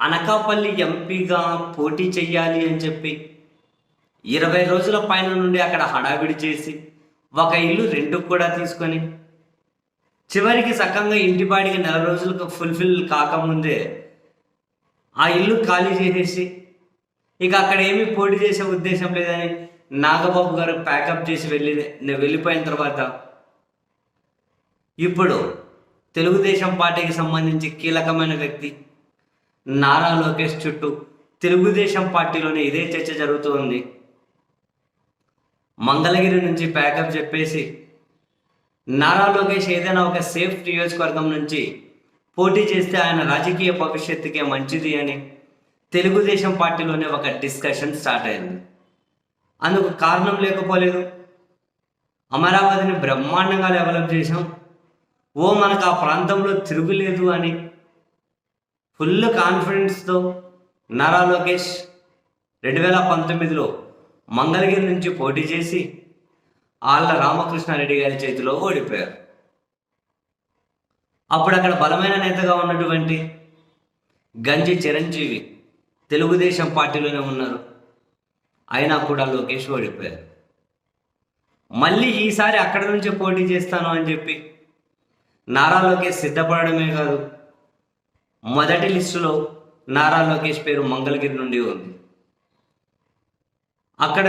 అనకాపల్లి ఎంపీగా పోటీ చెయ్యాలి అని చెప్పి ఇరవై రోజుల పైన నుండి అక్కడ హడావిడి చేసి ఒక ఇల్లు రెండు కూడా తీసుకొని చివరికి సక్కంగా ఇంటి బాడికి నెల రోజులకు ఫుల్ఫిల్ కాకముందే ఆ ఇల్లు ఖాళీ చేసేసి ఇక అక్కడ ఏమీ పోటీ చేసే ఉద్దేశం లేదని నాగబాబు గారు ప్యాకప్ చేసి వెళ్ళి వెళ్ళిపోయిన తర్వాత ఇప్పుడు తెలుగుదేశం పార్టీకి సంబంధించి కీలకమైన వ్యక్తి నారా లోకేష్ చుట్టూ తెలుగుదేశం పార్టీలోనే ఇదే చర్చ జరుగుతోంది మంగళగిరి నుంచి ప్యాకప్ చెప్పేసి నారా లోకేష్ ఏదైనా ఒక సేఫ్ నియోజకవర్గం నుంచి పోటీ చేస్తే ఆయన రాజకీయ భవిష్యత్తుకే మంచిది అని తెలుగుదేశం పార్టీలోనే ఒక డిస్కషన్ స్టార్ట్ అయింది. అందుకు కారణం లేకపోలేదు. అమరావతిని బ్రహ్మాండంగా డెవలప్ చేశాం. ఓ మనకు ఆ ప్రాంతంలో తిరుగులేదు అని ఫుల్ కాన్ఫిడెన్స్తో నారా లోకేష్ రెండు వేల పంతొమ్మిదిలో మంగళగిరి నుంచి పోటీ చేసి ఆళ్ళ రామకృష్ణారెడ్డి గారి చేతిలో ఓడిపోయారు. అప్పుడు అక్కడ బలమైన నేతగా ఉన్నటువంటి గంజి చిరంజీవి తెలుగుదేశం పార్టీలోనే ఉన్నారు. అయినా కూడా లోకేష్ ఓడిపోయారు. మళ్ళీ ఈసారి అక్కడ నుంచే పోటీ చేస్తాను అని చెప్పి నారా లోకేష్ సిద్ధపడమే కాదు మొదటి లిస్టులో నారా లోకేష్ పేరు మంగళగిరి నుండి ఉంది. అక్కడ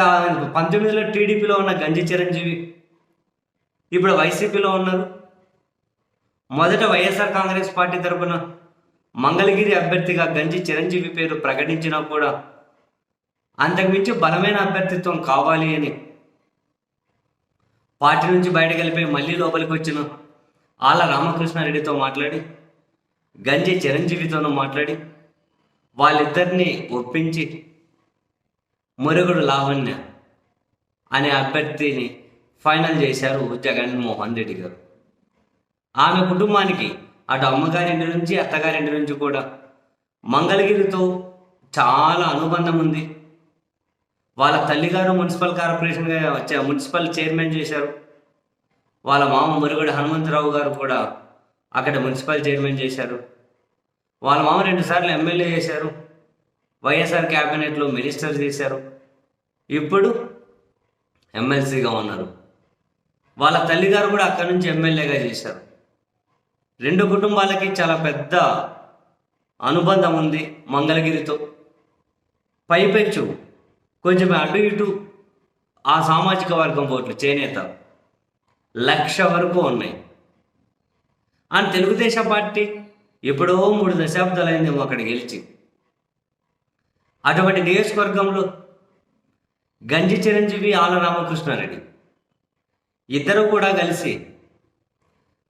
పంతొమ్మిదిలో టీడీపీలో ఉన్న గంజి చిరంజీవి ఇప్పుడు వైసీపీలో ఉన్నారు. మొదట వైఎస్ఆర్ కాంగ్రెస్ పార్టీ తరపున మంగళగిరి అభ్యర్థిగా గంజి చిరంజీవి పేరు ప్రకటించినా కూడా అంతకుమించి బలమైన అభ్యర్థిత్వం కావాలి అని పార్టీ నుంచి బయటకు వెళ్ళిపోయి మళ్ళీ లోపలికి వచ్చిన ఆళ్ళ రామకృష్ణారెడ్డితో మాట్లాడి గంజి చిరంజీవితోనూ మాట్లాడి వాళ్ళిద్దరిని ఒప్పించి మురుగుడు లావణ్య అనే అభ్యర్థిని ఫైనల్ చేశారు జగన్మోహన్ రెడ్డి గారు. ఆమె కుటుంబానికి అటు అమ్మగారింటి నుంచి అత్తగారింటి నుంచి కూడా మంగళగిరితో చాలా అనుబంధం ఉంది. వాళ్ళ తల్లిగారు మున్సిపల్ కార్పొరేషన్గా వచ్చే మున్సిపల్ చైర్మన్ చేశారు. వాళ్ళ మామ మురుగుడు హనుమంతరావు గారు కూడా అక్కడ మున్సిపల్ చైర్మన్ చేశారు. వాళ్ళ మామ రెండుసార్లు ఎమ్మెల్యే చేశారు. వైఎస్ఆర్ క్యాబినెట్లో మినిస్టర్ చేశారు. ఇప్పుడు ఎమ్మెల్సీగా ఉన్నారు. వాళ్ళ తల్లిగారు కూడా అక్కడి నుంచి ఎమ్మెల్యేగా చేశారు. రెండు కుటుంబాలకి చాలా పెద్ద అనుబంధం ఉంది మంగళగిరితో. పైపెచ్చు కొంచెం అటు ఇటు ఆ సామాజిక వర్గం ఓట్లు చేనేత లక్ష వరకు ఉన్నాయి. అని తెలుగుదేశం పార్టీ ఎప్పుడో మూడు దశాబ్దాలైందేమో అక్కడ గెలిచి. అటువంటి నియోజకవర్గంలో గంజి చిరంజీవి ఆల రామకృష్ణారెడ్డి ఇద్దరు కూడా కలిసి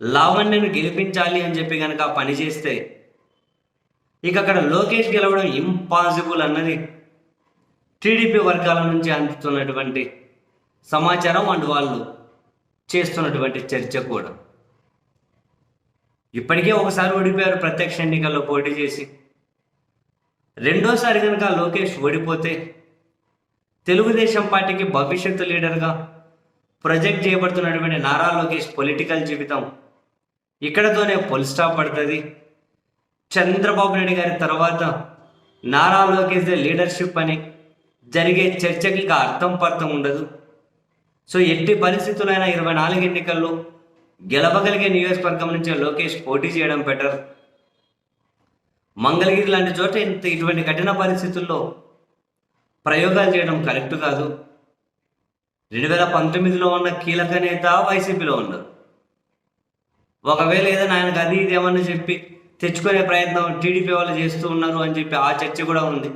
లావణ్యను గెలిపించాలి అని చెప్పి కనుక పని చేస్తే ఇక అక్కడ లోకేష్ గెలవడం ఇంపాసిబుల్ అన్నది టీడీపీ వర్గాల నుంచి అందుతున్నటువంటి సమాచారం అండ్ వాళ్ళు చేస్తున్నటువంటి చర్చ కూడా. ఇప్పటికే ఒకసారి ఓడిపోయారు ప్రత్యక్ష ఎన్నికల్లో పోటీ చేసి. రెండోసారి కనుక లోకేష్ ఓడిపోతే తెలుగుదేశం పార్టీకి భవిష్యత్తు లీడర్గా ప్రొజెక్ట్ చేయబడుతున్నటువంటి నారా లోకేష్ పొలిటికల్ జీవితం ఇక్కడతోనే పొలి స్టాప్ పడుతుంది. చంద్రబాబు నాయుడు గారి తర్వాత నారా లోకేష్ లీడర్షిప్ అని జరిగే చర్చకి ఇక అర్థం పర్థం ఉండదు. సో ఎట్టి పరిస్థితులైనా ఇరవై నాలుగు ఎన్నికల్లో గెలవగలిగే నియోజకవర్గం నుంచి లోకేష్ పోటీ చేయడం బెటర్ మంగళగిరి లాంటి చోట ఇంత ఇటువంటి కఠిన పరిస్థితుల్లో ప్రయోగాలు చేయడం కరెక్ట్ కాదు. రెండు వేల పంతొమ్మిదిలో ఉన్న కీలక నేత వైసీపీలో ఉన్నారు. ఒకవేళ ఏదైనా ఆయనకు అది ఇది ఏమన్నా చెప్పి తెచ్చుకునే ప్రయత్నం టీడీపీ వాళ్ళు చేస్తూ ఉన్నారు అని చెప్పి ఆ చర్చ కూడా ఉంది.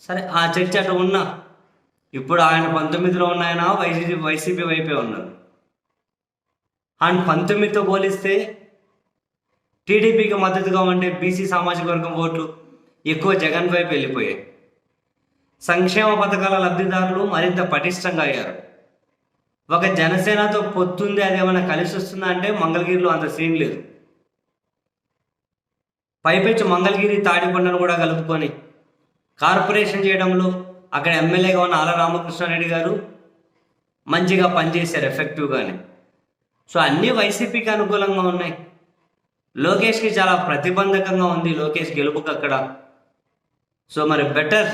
సరే ఆ చర్చ అటు ఉన్నా. ఇప్పుడు ఆయన పంతొమ్మిదిలో ఉన్న ఆయన వైసీపీ వైసీపీ వైపే ఉన్నారు. అండ్ పంతొమ్మిదితో పోలిస్తే టీడీపీకి మద్దతుగా ఉండే బీసీ సామాజిక వర్గం ఓట్లు ఎక్కువ జగన్ వైపు వెళ్ళిపోయాయి. సంక్షేమ పథకాల లబ్ధిదారులు మరింత పటిష్టంగా అయ్యారు. ఒక జనసేనతో పొత్తుంది అది ఏమైనా కలిసి వస్తుందా అంటే మంగళగిరిలో అంత సీన్ లేదు. పైపెచ్చు మంగళగిరి తాడికొండను కూడా కలుపుకొని కార్పొరేషన్ చేయడంలో అక్కడ ఎమ్మెల్యేగా ఉన్న ఆల రామకృష్ణారెడ్డి గారు మంచిగా పనిచేశారు ఎఫెక్టివ్గానే సో అన్నీ వైసీపీకి అనుకూలంగా ఉన్నాయి. లోకేష్కి చాలా ప్రతిబంధకంగా ఉంది. లోకేష్ గెలుపుకి అక్కడ. సో మరి బెటర్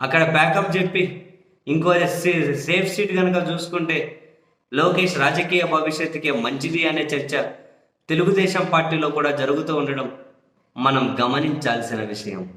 అక్కడ బ్యాకప్ చెప్పి ఇంకో సేఫ్ సీట్ కనుక చూసుకుంటే లోకేష్ రాజకీయ భవిష్యత్తుకి మంచిది అనే చర్చ తెలుగుదేశం పార్టీలో కూడా జరుగుతూ ఉండడం మనం గమనించాల్సిన విషయం.